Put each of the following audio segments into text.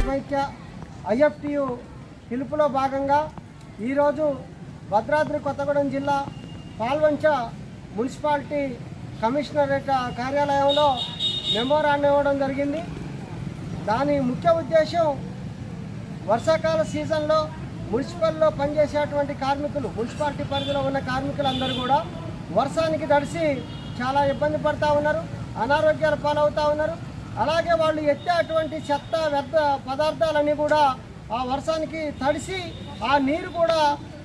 సమైక్య ఐఎఫ్టియు పిలుపులో భాగంగా ఈరోజు భద్రాద్రి కొత్తగూడెం జిల్లా పాల్వంచ మున్సిపాలిటీ కమిషనరేట్ కార్యాలయంలో మెమోరాండం ఇవ్వడం జరిగింది. దాని ముఖ్య ఉద్దేశం వర్షాకాల సీజన్లో మున్సిపల్లో పనిచేసేటువంటి కార్మికులు మున్సిపాలిటీ పరిధిలో ఉన్న కార్మికులందరూ కూడా వర్షానికి తడిసి చాలా ఇబ్బంది పడుతూ ఉన్నారు అనారోగ్యాల పాలవుతూ ఉన్నారు. అలాగే వాళ్ళు ఎత్తే అటువంటి చెత్త వ్యర్థ పదార్థాలన్నీ కూడా ఆ వర్షానికి తడిసి ఆ నీరు కూడా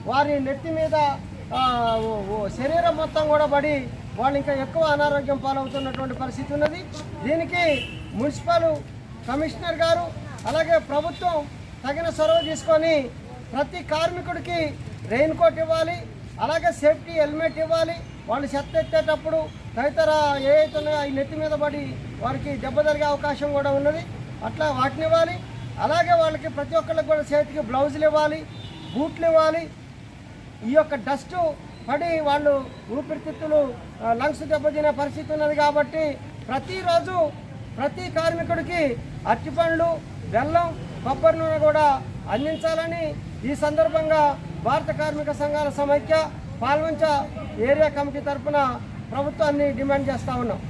వారి నెత్తి మీద శరీరం మొత్తం కూడా పడి వాళ్ళు ఇంకా ఎక్కువ అనారోగ్యం పాలవుతున్నటువంటి పరిస్థితి ఉన్నది. దీనికి మున్సిపల్ కమిషనర్ గారు అలాగే ప్రభుత్వం తగిన చొరవ తీసుకొని ప్రతి కార్మికుడికి రెయిన్ కోట్ ఇవ్వాలి అలాగే సేఫ్టీ హెల్మెట్ ఇవ్వాలి వాళ్ళు చెత్త ఎత్తేటప్పుడు తదితర ఏవైతే ఉన్నాయో అవి నెత్తి మీద పడి వారికి దెబ్బ తగిలే అవకాశం కూడా ఉన్నది. అట్లా వాటిని ఇవ్వాలి. అలాగే వాళ్ళకి ప్రతి ఒక్కళ్ళకి కూడా చేతికి బ్లౌజులు ఇవ్వాలి బూట్లు ఇవ్వాలి. ఈ యొక్క డస్ట్ పడి వాళ్ళు ఊపిరితిత్తులు లంగ్స్ దెబ్బతినే పరిస్థితి ఉన్నది కాబట్టి ప్రతిరోజు ప్రతి కార్మికుడికి అరటిపండ్లు బెల్లం కొబ్బరి నూనె కూడా అందించాలని ఈ సందర్భంగా భారత కార్మిక సంఘాల సమైక్య పాల్వంచ ఏరియా కమిటీ తరఫున ప్రభుత్వాన్ని డిమాండ్ చేస్తా ఉన్నాం.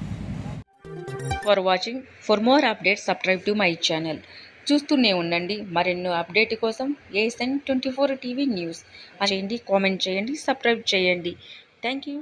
For watching for more update subscribe to my channel చూస్తూనే ఉండండి. మరెన్నో అప్డేట్ కోసం ASN twenty four TV news చేయండి కామెంట్ చేయండి సబ్స్క్రైబ్ చేయండి. Thank you